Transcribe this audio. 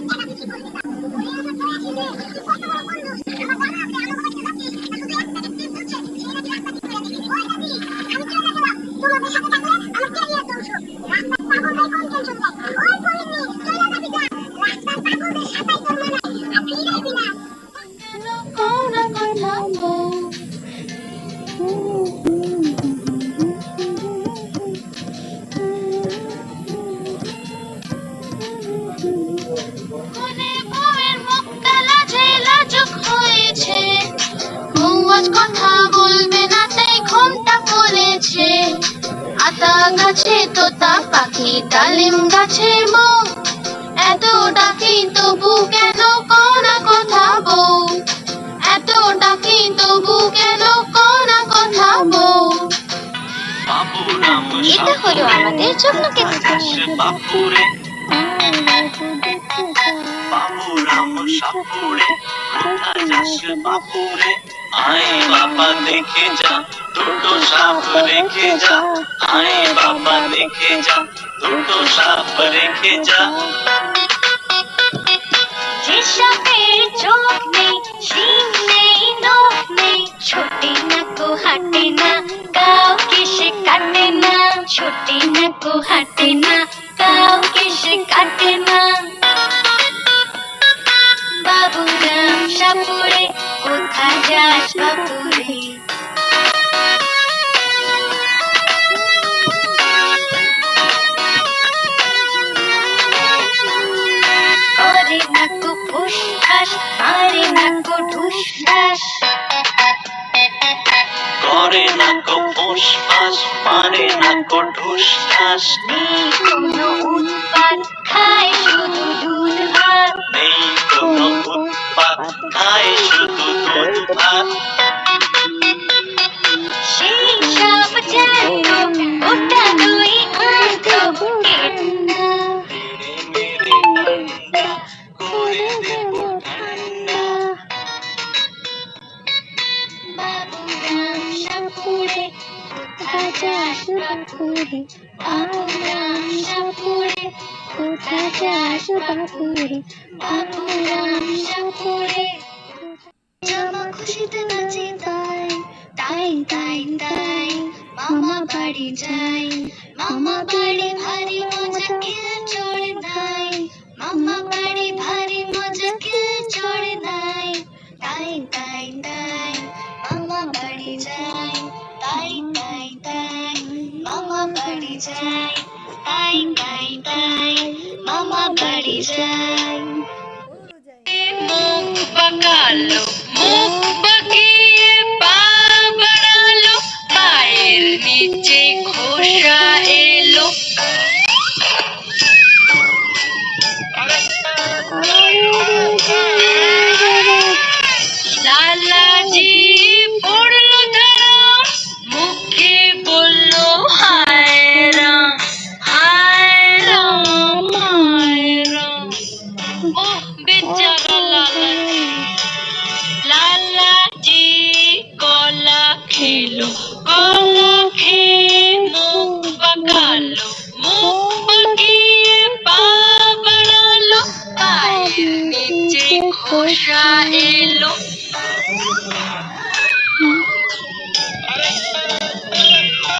何でそんなにねえの? কথা বলবে না তাই ঘোমটা পড়েছে। আতা গাছে তোতা পাখি ডালিম গাছে বউ। এত ডাকি তবু কেন কোনা কথা বউ? এত ডাকি তবু কেন কোনা কথা বউ? এটা হলো আমাদের যত্নকে বাপুরে बापूर है। राजा से बापूर आए बाबा देखे जा दुटो साफ़ रेखे जा। आए बाबा देखे जा दुटो साफ़ रेखे जा। ऋषभेर चोक में सीन में नोक में, छोटे न को हटे ना, गाँव के शिकाटे ना। छोटे न को हटे ना, गाँव के शिकाटे ना। বাবুরাম সাপুরে কোথায় যাস বাপুরে করে না কো ফুসফাস মারে না কো ঢুসঢাস করে না কো ফোঁস ফাঁস মারে না কো ঠাস নেই কোনো বাপুরে বাবুরাম সাপুরে কোথায় যাস বাপুরে বাবুরাম সাপুরে জামা খুশিতে নাচে তাই তাই তাই তাই, মামা বাড়ি যাই, মামা বাড়ি ভারী মজা কে চড়ে নাই, মামা বাড়ি ভারী মজা কে চড়ে নাই, তাই তাই তাই, মামা বাড়ি যাই, তাই যাই তাই তাই তাই মামা বাড়ি যাই মুখ বাঁকালো খেলো কলা খেয়ে মুখ বাঁকালো মুখ বাঁকিয়ে পা বাড়ালো পায়ের নিচে খোসা এলো।